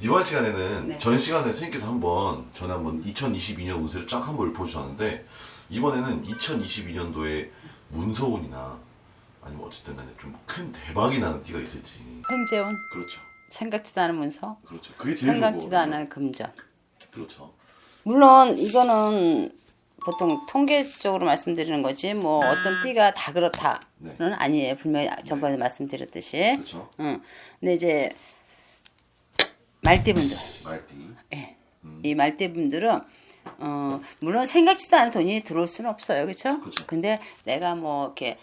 이번 시간에는 네. 전 시간에 스님께서 한번 전에 한번 2022년 운세를 쫙 한번 읊어주셨는데 이번에는 2022년도에 문서운이나 아니면 어쨌든 간에 좀 큰 대박이 나는 띠가 있을지. 횡재운? 그렇죠. 생각지도 않은 문서? 그렇죠. 그게 제일 생각지도 좋은 않은 금전. 그렇죠. 물론 이거는 보통 통계적으로 말씀드리는 거지 뭐 어떤 띠가 다 그렇다는 네. 아니에요. 분명히 전번에 말씀드렸듯이. 그렇죠. 응. 근데 이제 말띠분들 말띠 예. 이 말띠분들은 어 물론 생각지도 않은 돈이 들어올 수는 없어요 그렇죠. 근데 내가 뭐 이렇게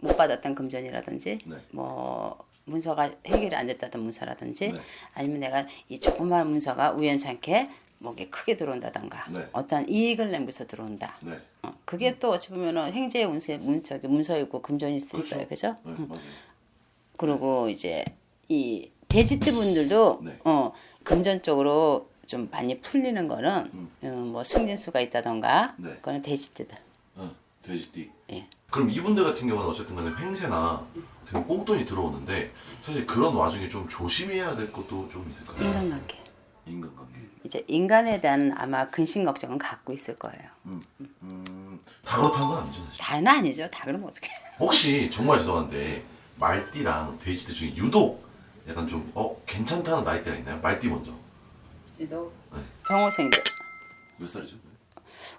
못 받았던 금전이라든지 네. 뭐 문서가 해결이 안 됐다던 문서라든지 네. 아니면 내가 이 조그마한 문서가 우연찮게 뭐 이게 크게 들어온다던가 네. 어떤 이익을 내면서 들어온다. 네 어, 그게 또 어찌 보면은 행제 운세 문적이 문서이고 금전일 수도 있어요, 그죠? 네, 맞아요 그리고 이제 이 돼지띠 분들도 네. 어 금전 쪽으로 좀 많이 풀리는 거는 어, 뭐 승진수가 있다던가 네. 그거는 돼지띠들. 어, 돼지띠 예. 그럼 이분들 같은 경우는 어쨌든 간에 횡세나 꽁돈이 들어오는데 사실 그런 와중에 좀 조심해야 될 것도 좀 있을까요? 인간관계. 인간관계 이제 인간에 대한 아마 근심 걱정은 갖고 있을 거예요. 음, 음, 다 그렇다는 건 아니죠 사실 다는 아니죠. 다 그러면 어떡해. 혹시 정말 죄송한데 말띠랑 돼지띠 중에 유독 약간 좀 어 괜찮다는 나이대가 있나요? 말띠 먼저 병호생들. 몇 살이죠?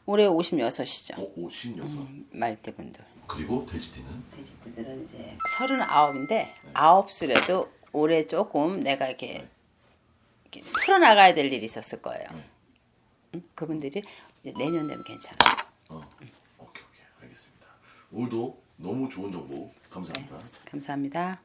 올해 56이죠. 어, 56 말띠분들. 그리고 돼지띠는 돼지띠들은 이제 서른아홉인데 아홉수래도 올해 조금 내가 이렇게, 이렇게 풀어나가야 될 일이 있었을 거예요. 네. 응? 그분들이 이제 내년 되면 괜찮아. 어 오케이 오케이 알겠습니다 오늘도 너무 좋은 정보 감사합니다 감사합니다.